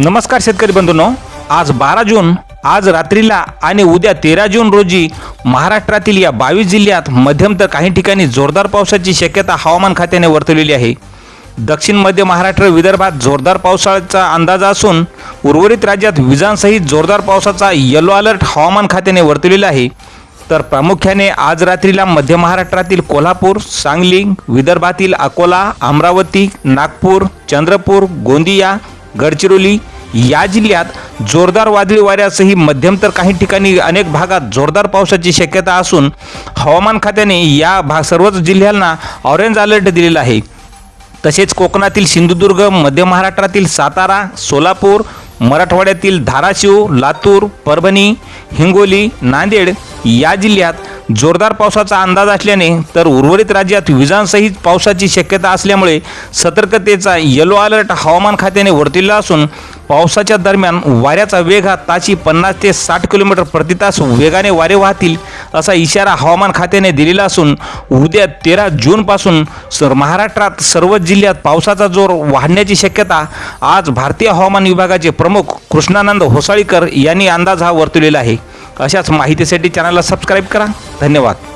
नमस्कार शेतकरी बंधूंनो. आज बारा जून आज रात्रीला आणि उद्या तेरा जून रोजी महाराष्ट्रातील या बावीस जिल्ह्यात मध्यम तर काही ठिकाणी जोरदार पावसाची शक्यता हवामान खात्याने वर्तवलेली आहे. दक्षिण मध्य महाराष्ट्र विदर्भात जोरदार पावसाचा अंदाज असून उर्वरित राज्यात विजांसहित जोरदार पावसाचा येलो अलर्ट हवामान खात्याने वर्तवलेला आहे. तर प्रामुख्याने आज रात्रीला मध्य महाराष्ट्रातील कोल्हापूर सांगली विदर्भातील अकोला अमरावती नागपूर चंद्रपूर गोंदिया गडचिरोली या जिल्ह्यात जोरदार वादळी वाऱ्यासही मध्यम तर काही ठिकाणी अनेक भागात जोरदार पावसाची शक्यता असून हवामान खात्याने या भाग सर्वच जिल्ह्यांना ऑरेंज अलर्ट दिलेला आहे. तसेच कोकणातील सिंधुदुर्ग मध्य महाराष्ट्रातील सातारा सोलापूर मराठवाड्यातील धाराशिव लातूर परभणी हिंगोली नांदेड या जिल्ह्यात जोरदार पावसाचा अंदाज असल्याने तर उर्वरित राज्यात विजांसहित पावसाची शक्यता असल्यामुळे सतर्कतेचा येलो अलर्ट हवामान खात्याने वर्तवलेला असून पावसाच्या दरम्यान वाऱ्याचा वेग हा ताशी पन्नास ते साठ किलोमीटर प्रति तास वेगाने वारे वाहतील असा इशारा हवामान खात्याने दिलेला असून उद्या तेरा जूनपासून सर महाराष्ट्रात सर्वच जिल्ह्यात पावसाचा जोर वाढण्याची शक्यता आज भारतीय हवामान विभागाचे प्रमुख कृष्णानंद होसाळीकर यांनी अंदाज हा वर्तवलेला आहे. अशाच माहितीसाठी चॅनलला सबस्क्राईब करा. धन्यवाद.